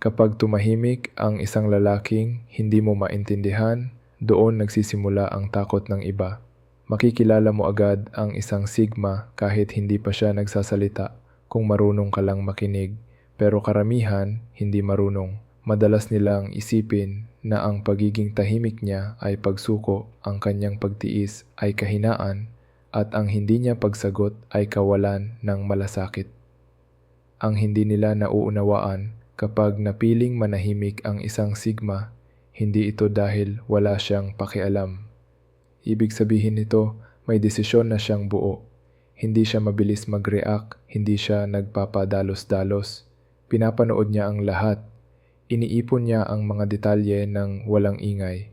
Kapag tumahimik ang isang lalaking hindi mo maintindihan, doon nagsisimula ang takot ng iba. Makikilala mo agad ang isang sigma kahit hindi pa siya nagsasalita kung marunong ka lang makinig. Pero karamihan, hindi marunong. Madalas nilang isipin na ang pagiging tahimik niya ay pagsuko, ang kanyang pagtiis ay kahinaan, at ang hindi niya pagsagot ay kawalan ng malasakit. Ang hindi nila nauunawaan kapag napiling manahimik ang isang sigma, hindi ito dahil wala siyang pakialam. Ibig sabihin nito, may desisyon na siyang buo. Hindi siya mabilis mag-react, hindi siya nagpapadalos-dalos. Pinapanood niya ang lahat. Iniipon niya ang mga detalye ng walang ingay.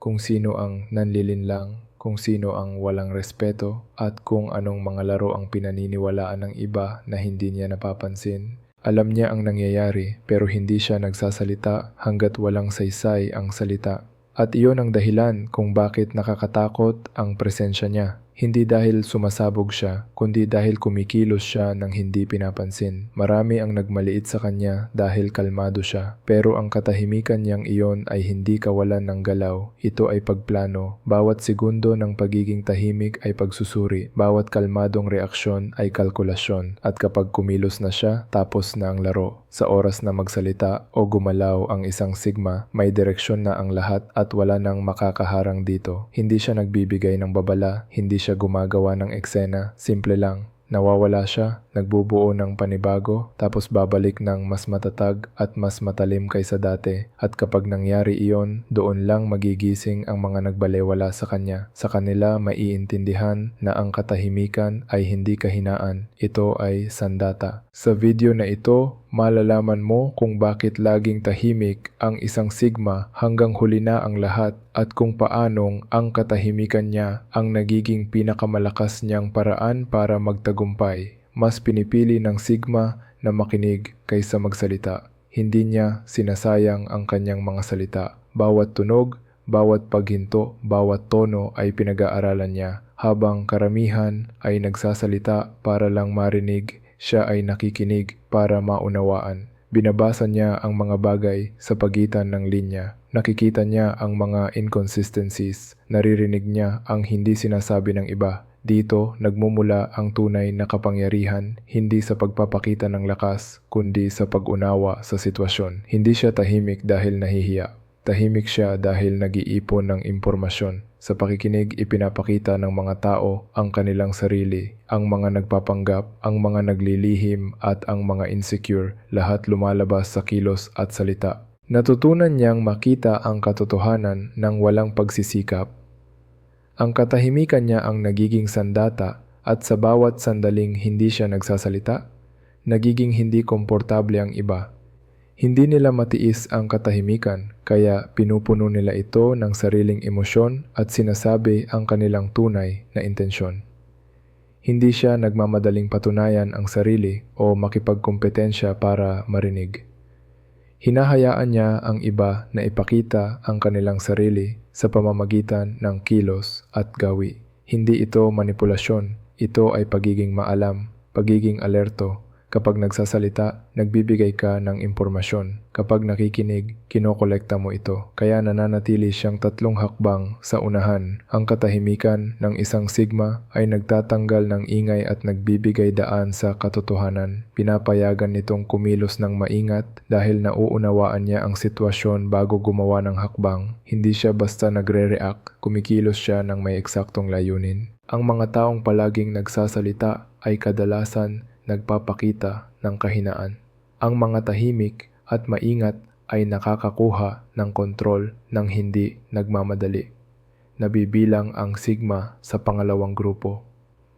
Kung sino ang nanlilinlang, kung sino ang walang respeto, at kung anong mga laro ang pinaniniwalaan ng iba na hindi niya napapansin. Alam niya ang nangyayari pero hindi siya nagsasalita hanggat walang saysay ang salita. At iyon ang dahilan kung bakit nakakatakot ang presensya niya. Hindi dahil sumasabog siya, kundi dahil kumikilos siya ng hindi pinapansin. Marami ang nagmaliit sa kanya dahil kalmado siya. Pero ang katahimikan niyang iyon ay hindi kawalan ng galaw. Ito ay pagplano. Bawat segundo ng pagiging tahimik ay pagsusuri. Bawat kalmadong reaksyon ay kalkulasyon. At kapag kumilos na siya, tapos na ang laro. Sa oras na magsalita o gumalaw ang isang sigma, may direksyon na ang lahat at wala nang makakaharang dito. Hindi siya nagbibigay ng babala, hindi siya gumagawa ng eksena, simple lang. Nawawala siya, nagbubuo ng panibago, tapos babalik ng mas matatag at mas matalim kaysa dati. At kapag nangyari iyon, doon lang magigising ang mga nagbalewala sa kanya. Sa kanila maiintindihan na ang katahimikan ay hindi kahinaan, ito ay sandata. Sa video na ito, malalaman mo kung bakit laging tahimik ang isang sigma hanggang huli na ang lahat at kung paanong ang katahimikan niya ang nagiging pinakamalakas niyang paraan para magtagumpay. Mas pinipili ng sigma na makinig kaysa magsalita. Hindi niya sinasayang ang kanyang mga salita. Bawat tunog, bawat paghinto, bawat tono ay pinag-aaralan niya habang karamihan ay nagsasalita para lang marinig siya ay nakikinig para maunawaan. Binabasa niya ang mga bagay sa pagitan ng linya. Nakikita niya ang mga inconsistencies. Naririnig niya ang hindi sinasabi ng iba. Dito nagmumula ang tunay na kapangyarihan hindi sa pagpapakita ng lakas kundi sa pag-unawa sa sitwasyon. Hindi siya tahimik dahil nahihiya. Tahimik siya dahil nag-iipon ng impormasyon. Sa pakikinig, ipinapakita ng mga tao ang kanilang sarili, ang mga nagpapanggap, ang mga naglilihim at ang mga insecure, lahat lumalabas sa kilos at salita. Natutunan niyang makita ang katotohanan ng walang pagsisikap. Ang katahimikan niya ang nagiging sandata at sa bawat sandaling hindi siya nagsasalita, nagiging hindi komportable ang iba. Hindi nila matiis ang katahimikan, kaya pinupuno nila ito ng sariling emosyon at sinasabi ang kanilang tunay na intensyon. Hindi siya nagmamadaling patunayan ang sarili o makipagkompetensya para marinig. Hinahayaan niya ang iba na ipakita ang kanilang sarili sa pamamagitan ng kilos at gawi. Hindi ito manipulasyon, ito ay pagiging maalam, pagiging alerto, Kapag nagsasalita, nagbibigay ka ng impormasyon. Kapag nakikinig, kinokolekta mo ito. Kaya nananatili siyang tatlong hakbang sa unahan. Ang katahimikan ng isang sigma ay nagtatanggal ng ingay at nagbibigay daan sa katotohanan. Pinapayagan nitong kumilos ng maingat dahil nauunawaan niya ang sitwasyon bago gumawa ng hakbang. Hindi siya basta nagre-react, kumikilos siya ng may eksaktong layunin. Ang mga taong palaging nagsasalita ay kadalasan nagpapakita ng kahinaan. Ang mga tahimik at maingat ay nakakakuha ng kontrol ng hindi nagmamadali. Nabibilang ang sigma sa pangalawang grupo.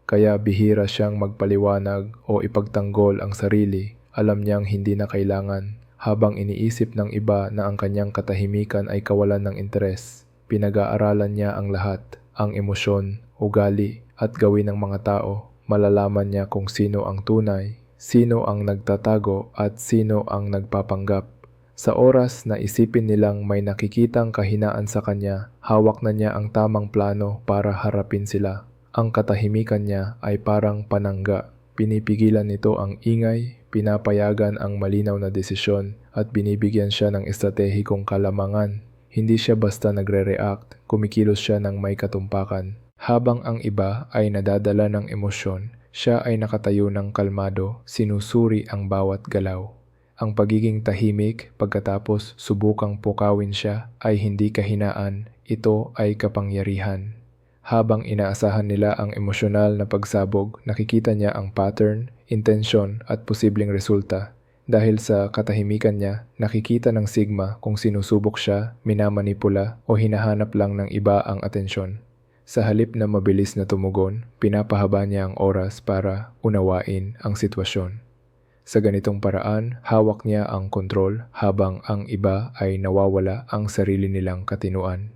Kaya bihira siyang magpaliwanag o ipagtanggol ang sarili. Alam niyang hindi na kailangan habang iniisip ng iba na ang kanyang katahimikan ay kawalan ng interes. Pinag-aaralan niya ang lahat, ang emosyon, ugali at gawin ng mga tao malalaman niya kung sino ang tunay, sino ang nagtatago at sino ang nagpapanggap. Sa oras na isipin nilang may nakikitang kahinaan sa kanya, hawak na niya ang tamang plano para harapin sila. Ang katahimikan niya ay parang panangga. Pinipigilan nito ang ingay, pinapayagan ang malinaw na desisyon at binibigyan siya ng estratehikong kalamangan. Hindi siya basta nagre-react, kumikilos siya ng may katumpakan. Habang ang iba ay nadadala ng emosyon, siya ay nakatayo ng kalmado, sinusuri ang bawat galaw. Ang pagiging tahimik pagkatapos subukang pukawin siya ay hindi kahinaan, ito ay kapangyarihan. Habang inaasahan nila ang emosyonal na pagsabog, nakikita niya ang pattern, intensyon at posibleng resulta. Dahil sa katahimikan niya, nakikita ng Sigma kung sinusubok siya, minamanipula o hinahanap lang ng iba ang atensyon. Sa halip na mabilis na tumugon, pinapahaba niya ang oras para unawain ang sitwasyon. Sa ganitong paraan, hawak niya ang kontrol habang ang iba ay nawawala ang sarili nilang katinuan.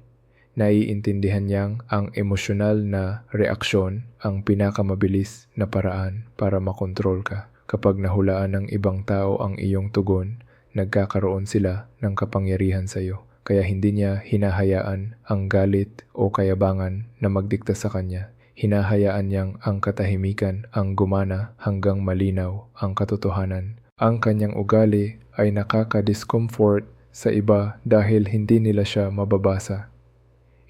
Naiintindihan niyang ang emosyonal na reaksyon ang pinakamabilis na paraan para makontrol ka. Kapag nahulaan ng ibang tao ang iyong tugon, nagkakaroon sila ng kapangyarihan sa iyo. Kaya hindi niya hinahayaan ang galit o kayabangan na magdikta sa kanya. Hinahayaan niyang ang katahimikan ang gumana hanggang malinaw ang katotohanan. Ang kanyang ugali ay nakaka-discomfort sa iba dahil hindi nila siya mababasa.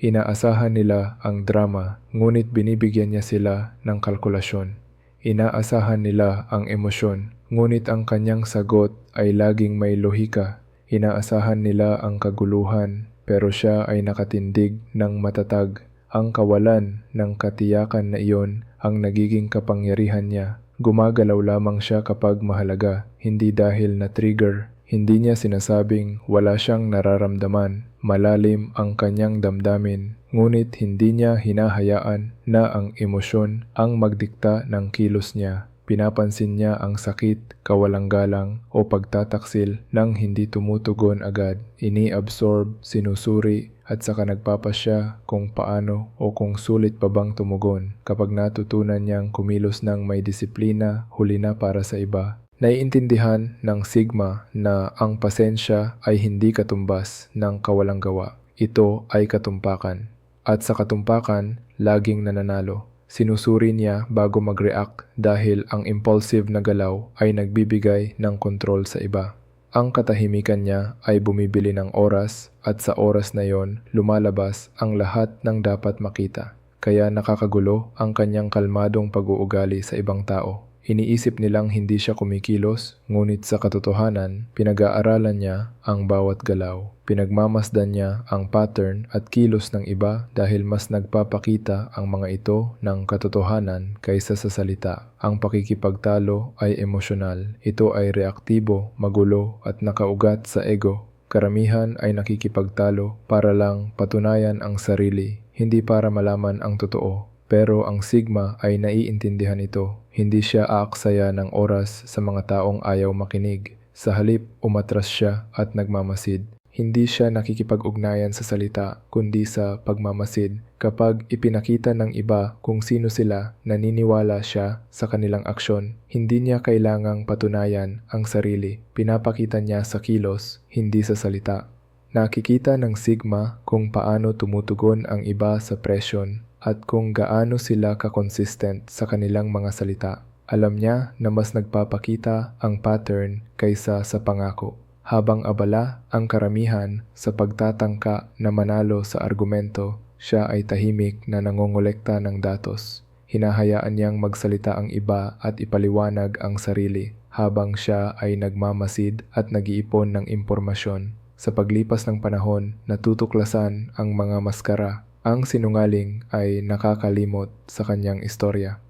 Inaasahan nila ang drama, ngunit binibigyan niya sila ng kalkulasyon. Inaasahan nila ang emosyon, ngunit ang kanyang sagot ay laging may lohika. Inaasahan nila ang kaguluhan, pero siya ay nakatindig ng matatag. Ang kawalan ng katiyakan na iyon ang nagiging kapangyarihan niya. Gumagalaw lamang siya kapag mahalaga, hindi dahil na trigger. Hindi niya sinasabing wala siyang nararamdaman, malalim ang kanyang damdamin, ngunit hindi niya hinahayaan na ang emosyon ang magdikta ng kilos niya. Pinapansin niya ang sakit, kawalang-galang o pagtataksil nang hindi tumutugon agad. Ini-absorb, sinusuri at saka nagpapasya kung paano o kung sulit pa bang tumugon. Kapag natutunan niyang kumilos ng may disiplina, huli na para sa iba. Naiintindihan ng Sigma na ang pasensya ay hindi katumbas ng kawalang gawa. Ito ay katumpakan. At sa katumpakan, laging nananalo. Sinusuri niya bago mag-react dahil ang impulsive na galaw ay nagbibigay ng kontrol sa iba. Ang katahimikan niya ay bumibili ng oras at sa oras na yon lumalabas ang lahat ng dapat makita. Kaya nakakagulo ang kanyang kalmadong pag-uugali sa ibang tao. Iniisip nilang hindi siya kumikilos, ngunit sa katotohanan, pinag-aaralan niya ang bawat galaw. Pinagmamasdan niya ang pattern at kilos ng iba dahil mas nagpapakita ang mga ito ng katotohanan kaysa sa salita. Ang pakikipagtalo ay emosyonal. Ito ay reaktibo, magulo at nakaugat sa ego. Karamihan ay nakikipagtalo para lang patunayan ang sarili, hindi para malaman ang totoo. Pero ang Sigma ay naiintindihan ito. Hindi siya aaksaya ng oras sa mga taong ayaw makinig. Sa halip, umatras siya at nagmamasid. Hindi siya nakikipag-ugnayan sa salita, kundi sa pagmamasid. Kapag ipinakita ng iba kung sino sila, naniniwala siya sa kanilang aksyon. Hindi niya kailangang patunayan ang sarili. Pinapakita niya sa kilos, hindi sa salita. Nakikita ng Sigma kung paano tumutugon ang iba sa presyon at kung gaano sila kakonsistent sa kanilang mga salita. Alam niya na mas nagpapakita ang pattern kaysa sa pangako. Habang abala ang karamihan sa pagtatangka na manalo sa argumento, siya ay tahimik na nangongolekta ng datos. Hinahayaan niyang magsalita ang iba at ipaliwanag ang sarili habang siya ay nagmamasid at nag-iipon ng impormasyon. Sa paglipas ng panahon, natutuklasan ang mga maskara ang sinungaling ay nakakalimot sa kanyang istorya.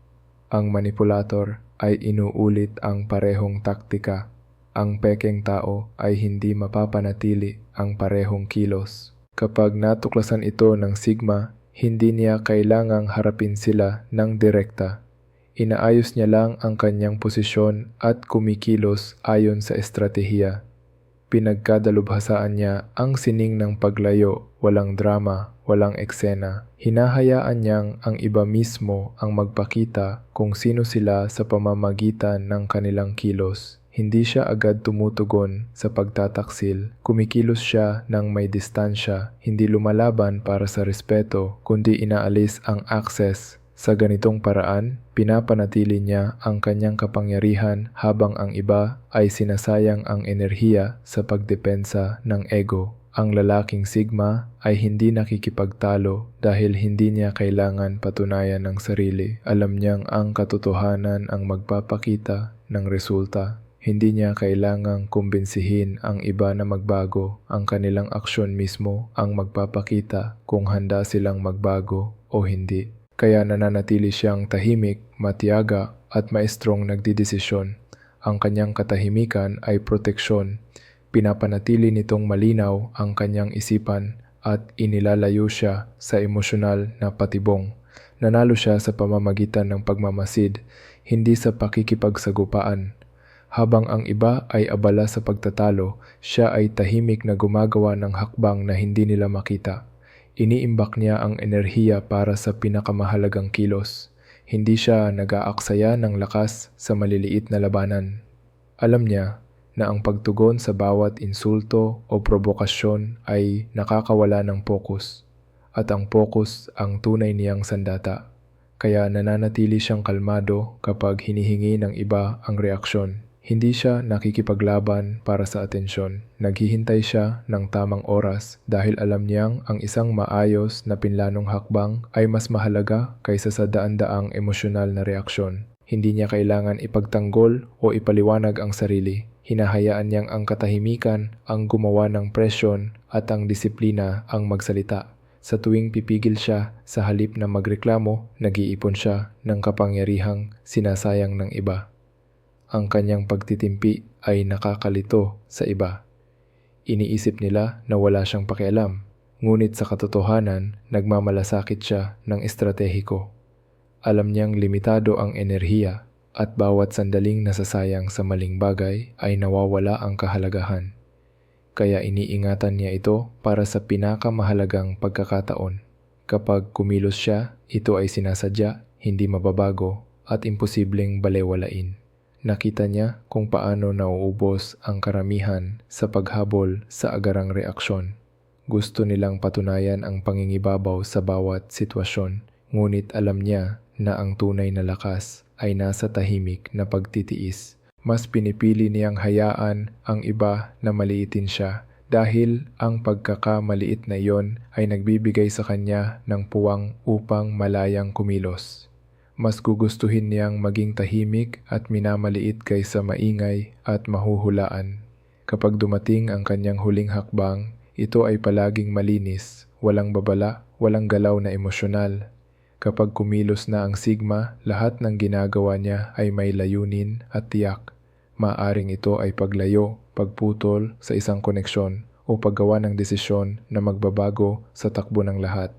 Ang manipulator ay inuulit ang parehong taktika. Ang pekeng tao ay hindi mapapanatili ang parehong kilos. Kapag natuklasan ito ng Sigma, hindi niya kailangang harapin sila ng direkta. Inaayos niya lang ang kanyang posisyon at kumikilos ayon sa estratehiya. Pinagkadalubhasaan niya ang sining ng paglayo, walang drama, walang eksena. Hinahayaan niyang ang iba mismo ang magpakita kung sino sila sa pamamagitan ng kanilang kilos. Hindi siya agad tumutugon sa pagtataksil. Kumikilos siya ng may distansya, hindi lumalaban para sa respeto, kundi inaalis ang access Sa ganitong paraan, pinapanatili niya ang kanyang kapangyarihan habang ang iba ay sinasayang ang enerhiya sa pagdepensa ng ego. Ang lalaking Sigma ay hindi nakikipagtalo dahil hindi niya kailangan patunayan ng sarili. Alam niyang ang katotohanan ang magpapakita ng resulta. Hindi niya kailangang kumbinsihin ang iba na magbago. Ang kanilang aksyon mismo ang magpapakita kung handa silang magbago o hindi. Kaya nananatili siyang tahimik, matiyaga at maestrong nagdidesisyon. Ang kanyang katahimikan ay proteksyon. Pinapanatili nitong malinaw ang kanyang isipan at inilalayo siya sa emosyonal na patibong. Nanalo siya sa pamamagitan ng pagmamasid, hindi sa pakikipagsagupaan. Habang ang iba ay abala sa pagtatalo, siya ay tahimik na gumagawa ng hakbang na hindi nila makita. Iniimbak niya ang enerhiya para sa pinakamahalagang kilos. Hindi siya nag-aaksaya ng lakas sa maliliit na labanan. Alam niya na ang pagtugon sa bawat insulto o provokasyon ay nakakawala ng pokus. At ang pokus ang tunay niyang sandata. Kaya nananatili siyang kalmado kapag hinihingi ng iba ang reaksyon. Hindi siya nakikipaglaban para sa atensyon. Naghihintay siya ng tamang oras dahil alam niyang ang isang maayos na pinlanong hakbang ay mas mahalaga kaysa sa daan-daang emosyonal na reaksyon. Hindi niya kailangan ipagtanggol o ipaliwanag ang sarili. Hinahayaan niyang ang katahimikan ang gumawa ng presyon at ang disiplina ang magsalita. Sa tuwing pipigil siya sa halip na magreklamo, nag-iipon siya ng kapangyarihang sinasayang ng iba ang kanyang pagtitimpi ay nakakalito sa iba. Iniisip nila na wala siyang pakialam, ngunit sa katotohanan nagmamalasakit siya ng estratehiko. Alam niyang limitado ang enerhiya at bawat sandaling nasasayang sa maling bagay ay nawawala ang kahalagahan. Kaya iniingatan niya ito para sa pinakamahalagang pagkakataon. Kapag kumilos siya, ito ay sinasadya, hindi mababago at imposibleng balewalain. Nakita niya kung paano nauubos ang karamihan sa paghabol sa agarang reaksyon. Gusto nilang patunayan ang pangingibabaw sa bawat sitwasyon, ngunit alam niya na ang tunay na lakas ay nasa tahimik na pagtitiis. Mas pinipili niyang hayaan ang iba na maliitin siya dahil ang pagkakamaliit na iyon ay nagbibigay sa kanya ng puwang upang malayang kumilos. Mas gugustuhin niyang maging tahimik at minamaliit kaysa maingay at mahuhulaan. Kapag dumating ang kanyang huling hakbang, ito ay palaging malinis, walang babala, walang galaw na emosyonal. Kapag kumilos na ang sigma, lahat ng ginagawa niya ay may layunin at tiyak. Maaring ito ay paglayo, pagputol sa isang koneksyon o paggawa ng desisyon na magbabago sa takbo ng lahat.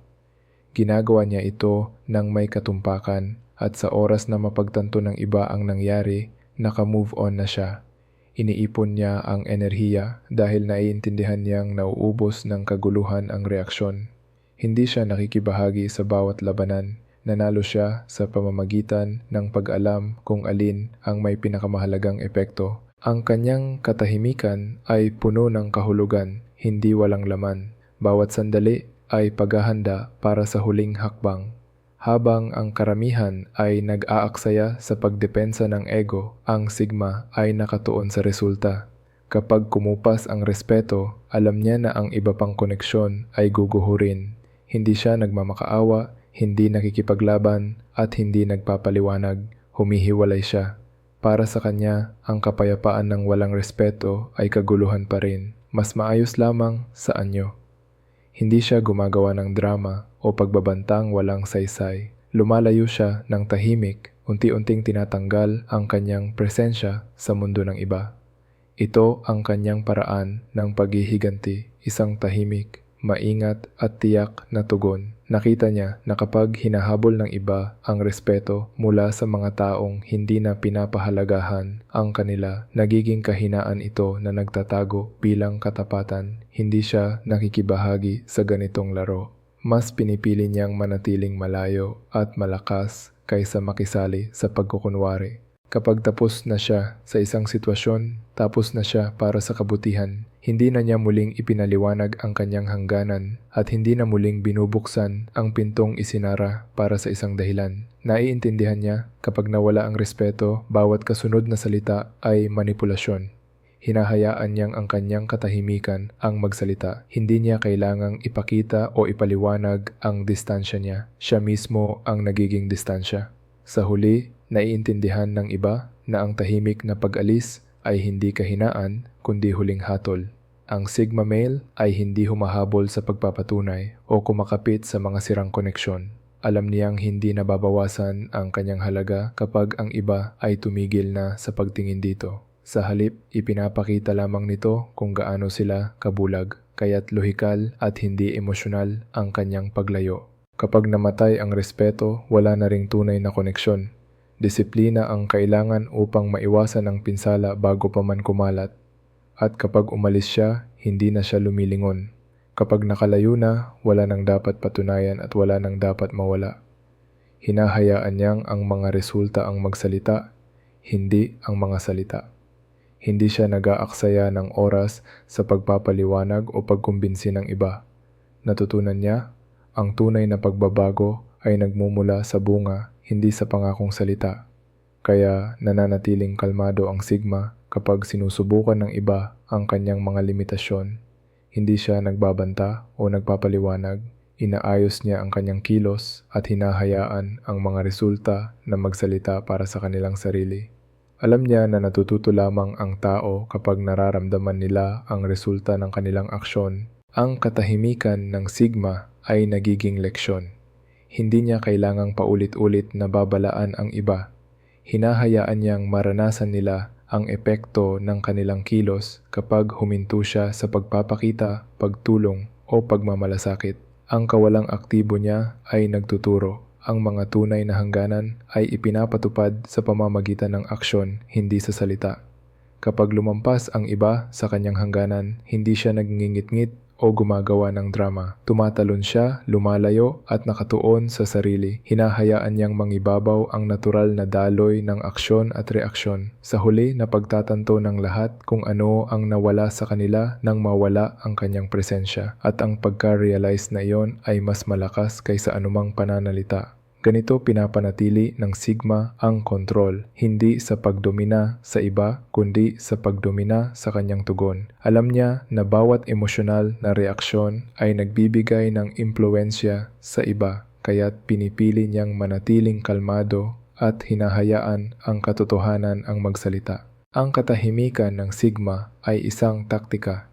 Ginagawa niya ito ng may katumpakan at sa oras na mapagtanto ng iba ang nangyari, naka-move on na siya. Iniipon niya ang enerhiya dahil naiintindihan niyang nauubos ng kaguluhan ang reaksyon. Hindi siya nakikibahagi sa bawat labanan. Nanalo siya sa pamamagitan ng pag-alam kung alin ang may pinakamahalagang epekto. Ang kanyang katahimikan ay puno ng kahulugan, hindi walang laman. Bawat sandali ay paghahanda para sa huling hakbang. Habang ang karamihan ay nag-aaksaya sa pagdepensa ng ego, ang sigma ay nakatuon sa resulta. Kapag kumupas ang respeto, alam niya na ang iba pang koneksyon ay guguhurin. Hindi siya nagmamakaawa, hindi nakikipaglaban, at hindi nagpapaliwanag. Humihiwalay siya. Para sa kanya, ang kapayapaan ng walang respeto ay kaguluhan pa rin. Mas maayos lamang sa anyo. Hindi siya gumagawa ng drama o pagbabantang walang saysay. Lumalayo siya ng tahimik, unti-unting tinatanggal ang kanyang presensya sa mundo ng iba. Ito ang kanyang paraan ng paghihiganti, isang tahimik, maingat at tiyak na tugon. Nakita niya na kapag hinahabol ng iba ang respeto mula sa mga taong hindi na pinapahalagahan ang kanila, nagiging kahinaan ito na nagtatago bilang katapatan. Hindi siya nakikibahagi sa ganitong laro. Mas pinipili niyang manatiling malayo at malakas kaysa makisali sa pagkukunwari. Kapag tapos na siya sa isang sitwasyon, tapos na siya para sa kabutihan. Hindi na niya muling ipinaliwanag ang kanyang hangganan at hindi na muling binubuksan ang pintong isinara para sa isang dahilan. Naiintindihan niya kapag nawala ang respeto, bawat kasunod na salita ay manipulasyon. Hinahayaan niyang ang kanyang katahimikan ang magsalita. Hindi niya kailangang ipakita o ipaliwanag ang distansya niya. Siya mismo ang nagiging distansya. Sa huli, naiintindihan ng iba na ang tahimik na pag-alis ay hindi kahinaan kundi huling hatol. Ang Sigma male ay hindi humahabol sa pagpapatunay o kumakapit sa mga sirang koneksyon. Alam niyang hindi nababawasan ang kanyang halaga kapag ang iba ay tumigil na sa pagtingin dito. Sa halip, ipinapakita lamang nito kung gaano sila kabulag, kaya't lohikal at hindi emosyonal ang kanyang paglayo. Kapag namatay ang respeto, wala na ring tunay na koneksyon. Disiplina ang kailangan upang maiwasan ang pinsala bago pa man kumalat. At kapag umalis siya, hindi na siya lumilingon. Kapag nakalayo na, wala nang dapat patunayan at wala nang dapat mawala. Hinahayaan niyang ang mga resulta ang magsalita, hindi ang mga salita. Hindi siya nag-aaksaya ng oras sa pagpapaliwanag o pagkumbinsi ng iba. Natutunan niya, ang tunay na pagbabago ay nagmumula sa bunga, hindi sa pangakong salita. Kaya nananatiling kalmado ang Sigma kapag sinusubukan ng iba ang kanyang mga limitasyon. Hindi siya nagbabanta o nagpapaliwanag, inaayos niya ang kanyang kilos at hinahayaan ang mga resulta na magsalita para sa kanilang sarili. Alam niya na natututo lamang ang tao kapag nararamdaman nila ang resulta ng kanilang aksyon. Ang katahimikan ng Sigma ay nagiging leksyon. Hindi niya kailangang paulit-ulit na babalaan ang iba. Hinahayaan niyang maranasan nila ang epekto ng kanilang kilos kapag huminto siya sa pagpapakita, pagtulong o pagmamalasakit. Ang kawalang aktibo niya ay nagtuturo ang mga tunay na hangganan ay ipinapatupad sa pamamagitan ng aksyon, hindi sa salita. Kapag lumampas ang iba sa kanyang hangganan, hindi siya nagngingit-ngit o gumagawa ng drama. Tumatalon siya, lumalayo at nakatuon sa sarili. Hinahayaan niyang mangibabaw ang natural na daloy ng aksyon at reaksyon. Sa huli, napagtatanto ng lahat kung ano ang nawala sa kanila nang mawala ang kanyang presensya. At ang pagka-realize na iyon ay mas malakas kaysa anumang pananalita. Ganito pinapanatili ng Sigma ang kontrol, hindi sa pagdomina sa iba, kundi sa pagdomina sa kanyang tugon. Alam niya na bawat emosyonal na reaksyon ay nagbibigay ng impluensya sa iba, kaya't pinipili niyang manatiling kalmado at hinahayaan ang katotohanan ang magsalita. Ang katahimikan ng Sigma ay isang taktika.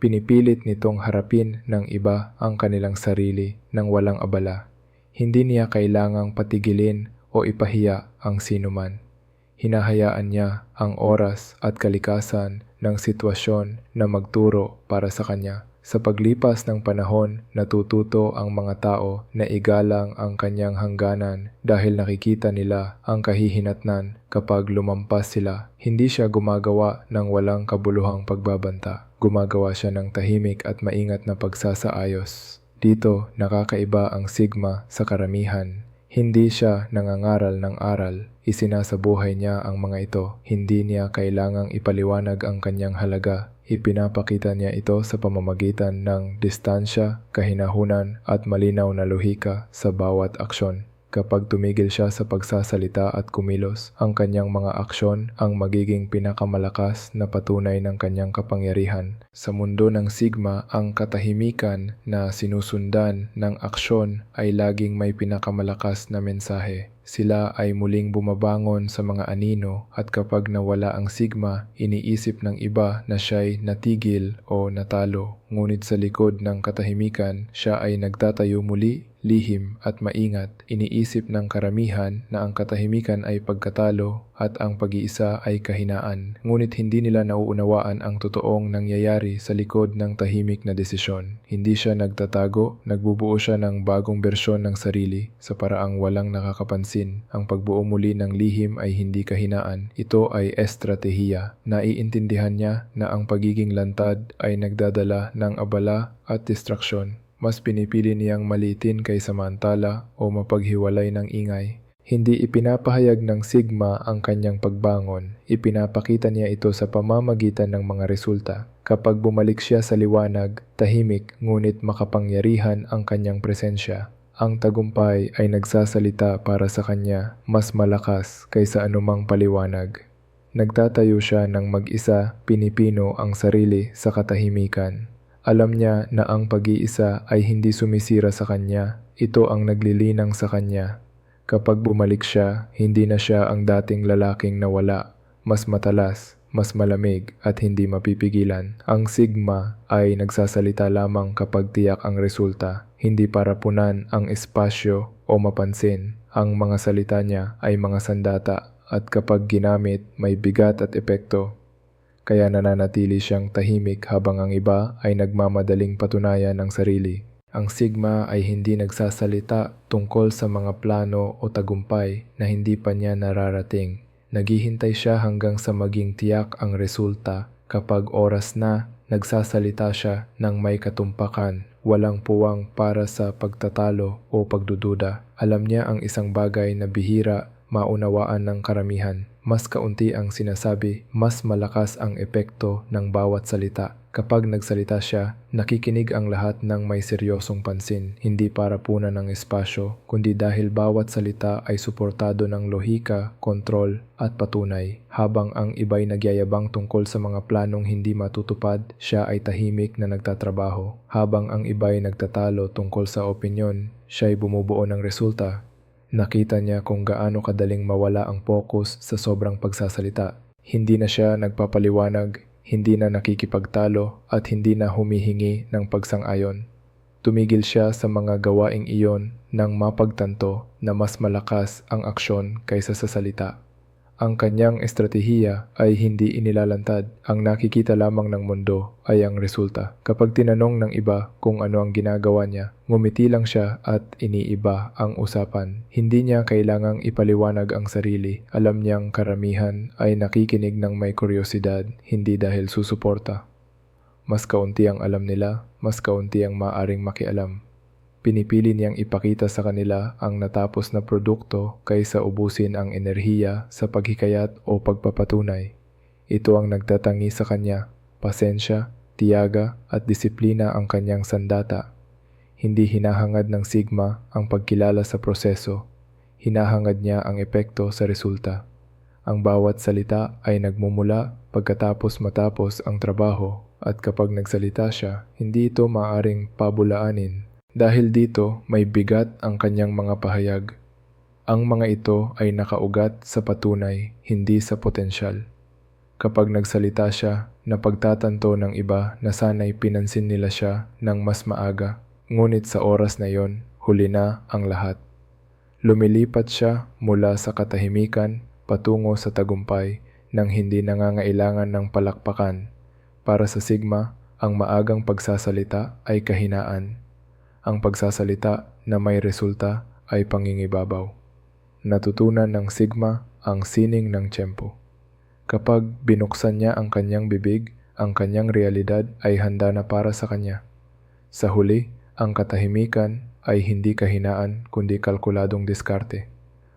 Pinipilit nitong harapin ng iba ang kanilang sarili ng walang abala hindi niya kailangang patigilin o ipahiya ang sinuman. Hinahayaan niya ang oras at kalikasan ng sitwasyon na magturo para sa kanya. Sa paglipas ng panahon, natututo ang mga tao na igalang ang kanyang hangganan dahil nakikita nila ang kahihinatnan kapag lumampas sila. Hindi siya gumagawa ng walang kabuluhang pagbabanta. Gumagawa siya ng tahimik at maingat na pagsasaayos. Dito nakakaiba ang Sigma sa karamihan. Hindi siya nangangaral ng aral, isinasabuhay niya ang mga ito. Hindi niya kailangang ipaliwanag ang kanyang halaga. Ipinapakita niya ito sa pamamagitan ng distansya, kahinahunan at malinaw na lohika sa bawat aksyon. Kapag tumigil siya sa pagsasalita at kumilos, ang kanyang mga aksyon ang magiging pinakamalakas na patunay ng kanyang kapangyarihan. Sa mundo ng Sigma, ang katahimikan na sinusundan ng aksyon ay laging may pinakamalakas na mensahe. Sila ay muling bumabangon sa mga anino at kapag nawala ang sigma, iniisip ng iba na siya'y natigil o natalo. Ngunit sa likod ng katahimikan, siya ay nagtatayo muli lihim at maingat, iniisip ng karamihan na ang katahimikan ay pagkatalo at ang pag-iisa ay kahinaan. Ngunit hindi nila nauunawaan ang totoong nangyayari sa likod ng tahimik na desisyon. Hindi siya nagtatago, nagbubuo siya ng bagong bersyon ng sarili sa paraang walang nakakapansin. Ang pagbuo muli ng lihim ay hindi kahinaan. Ito ay estratehiya. Naiintindihan niya na ang pagiging lantad ay nagdadala ng abala at distraksyon. Mas pinipili niyang malitin kaysa mantala o mapaghiwalay ng ingay. Hindi ipinapahayag ng Sigma ang kanyang pagbangon, ipinapakita niya ito sa pamamagitan ng mga resulta. Kapag bumalik siya sa liwanag, tahimik ngunit makapangyarihan ang kanyang presensya. Ang tagumpay ay nagsasalita para sa kanya, mas malakas kaysa anumang paliwanag. Nagtatayo siya ng mag-isa, pinipino ang sarili sa katahimikan. Alam niya na ang pag-iisa ay hindi sumisira sa kanya, ito ang naglilinang sa kanya. Kapag bumalik siya, hindi na siya ang dating lalaking nawala, mas matalas, mas malamig at hindi mapipigilan. Ang sigma ay nagsasalita lamang kapag tiyak ang resulta, hindi para punan ang espasyo o mapansin. Ang mga salita niya ay mga sandata at kapag ginamit may bigat at epekto. Kaya nananatili siyang tahimik habang ang iba ay nagmamadaling patunayan ang sarili. Ang sigma ay hindi nagsasalita tungkol sa mga plano o tagumpay na hindi pa niya nararating. Naghihintay siya hanggang sa maging tiyak ang resulta. Kapag oras na, nagsasalita siya ng may katumpakan, walang puwang para sa pagtatalo o pagdududa. Alam niya ang isang bagay na bihira maunawaan ng karamihan. Mas kaunti ang sinasabi, mas malakas ang epekto ng bawat salita. Kapag nagsalita siya, nakikinig ang lahat ng may seryosong pansin, hindi para punan ng espasyo, kundi dahil bawat salita ay suportado ng lohika, kontrol, at patunay. Habang ang iba'y nagyayabang tungkol sa mga planong hindi matutupad, siya ay tahimik na nagtatrabaho. Habang ang iba'y nagtatalo tungkol sa opinyon, siya ay bumubuo ng resulta. Nakita niya kung gaano kadaling mawala ang focus sa sobrang pagsasalita. Hindi na siya nagpapaliwanag, hindi na nakikipagtalo at hindi na humihingi ng pagsang-ayon. Tumigil siya sa mga gawaing iyon nang mapagtanto na mas malakas ang aksyon kaysa sa salita. Ang kanyang estratehiya ay hindi inilalantad. Ang nakikita lamang ng mundo ay ang resulta. Kapag tinanong ng iba kung ano ang ginagawa niya, ngumiti lang siya at iniiba ang usapan. Hindi niya kailangang ipaliwanag ang sarili. Alam niyang karamihan ay nakikinig ng may kuryosidad, hindi dahil susuporta. Mas kaunti ang alam nila, mas kaunti ang maaring makialam. Pinipili niyang ipakita sa kanila ang natapos na produkto kaysa ubusin ang enerhiya sa paghikayat o pagpapatunay. Ito ang nagtatangi sa kanya, pasensya, tiyaga at disiplina ang kanyang sandata. Hindi hinahangad ng sigma ang pagkilala sa proseso, hinahangad niya ang epekto sa resulta. Ang bawat salita ay nagmumula pagkatapos matapos ang trabaho at kapag nagsalita siya, hindi ito maaring pabulaanin dahil dito may bigat ang kanyang mga pahayag. Ang mga ito ay nakaugat sa patunay, hindi sa potensyal. Kapag nagsalita siya, napagtatanto ng iba na sana'y pinansin nila siya ng mas maaga. Ngunit sa oras na yon, huli na ang lahat. Lumilipat siya mula sa katahimikan patungo sa tagumpay nang hindi nangangailangan ng palakpakan. Para sa Sigma, ang maagang pagsasalita ay kahinaan ang pagsasalita na may resulta ay pangingibabaw. Natutunan ng Sigma ang sining ng tiyempo. Kapag binuksan niya ang kanyang bibig, ang kanyang realidad ay handa na para sa kanya. Sa huli, ang katahimikan ay hindi kahinaan kundi kalkuladong diskarte.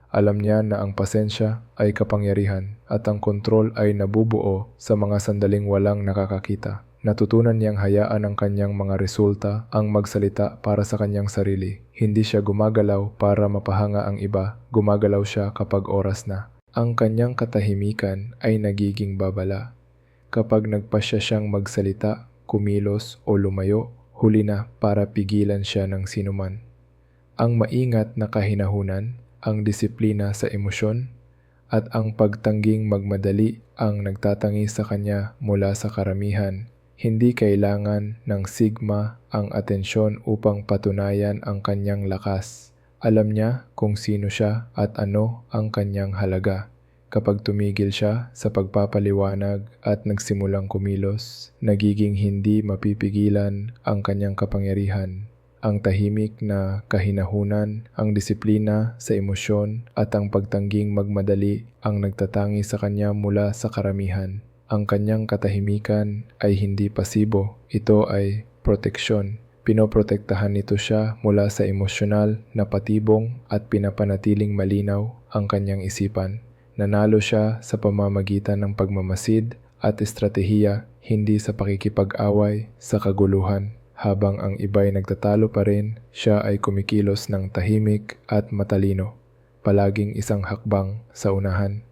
Alam niya na ang pasensya ay kapangyarihan at ang kontrol ay nabubuo sa mga sandaling walang nakakakita. Natutunan niyang hayaan ang kanyang mga resulta ang magsalita para sa kanyang sarili. Hindi siya gumagalaw para mapahanga ang iba, gumagalaw siya kapag oras na. Ang kanyang katahimikan ay nagiging babala. Kapag nagpasya siyang magsalita, kumilos o lumayo, huli na para pigilan siya ng sinuman. Ang maingat na kahinahunan, ang disiplina sa emosyon, at ang pagtangging magmadali ang nagtatangi sa kanya mula sa karamihan hindi kailangan ng Sigma ang atensyon upang patunayan ang kanyang lakas. Alam niya kung sino siya at ano ang kanyang halaga. Kapag tumigil siya sa pagpapaliwanag at nagsimulang kumilos, nagiging hindi mapipigilan ang kanyang kapangyarihan. Ang tahimik na kahinahunan, ang disiplina sa emosyon at ang pagtangging magmadali ang nagtatangi sa kanya mula sa karamihan. Ang kanyang katahimikan ay hindi pasibo, ito ay proteksyon. Pinoprotektahan nito siya mula sa emosyonal na patibong at pinapanatiling malinaw ang kanyang isipan. Nanalo siya sa pamamagitan ng pagmamasid at estratehiya, hindi sa pakikipag-away sa kaguluhan. Habang ang iba'y nagtatalo pa rin, siya ay kumikilos ng tahimik at matalino, palaging isang hakbang sa unahan.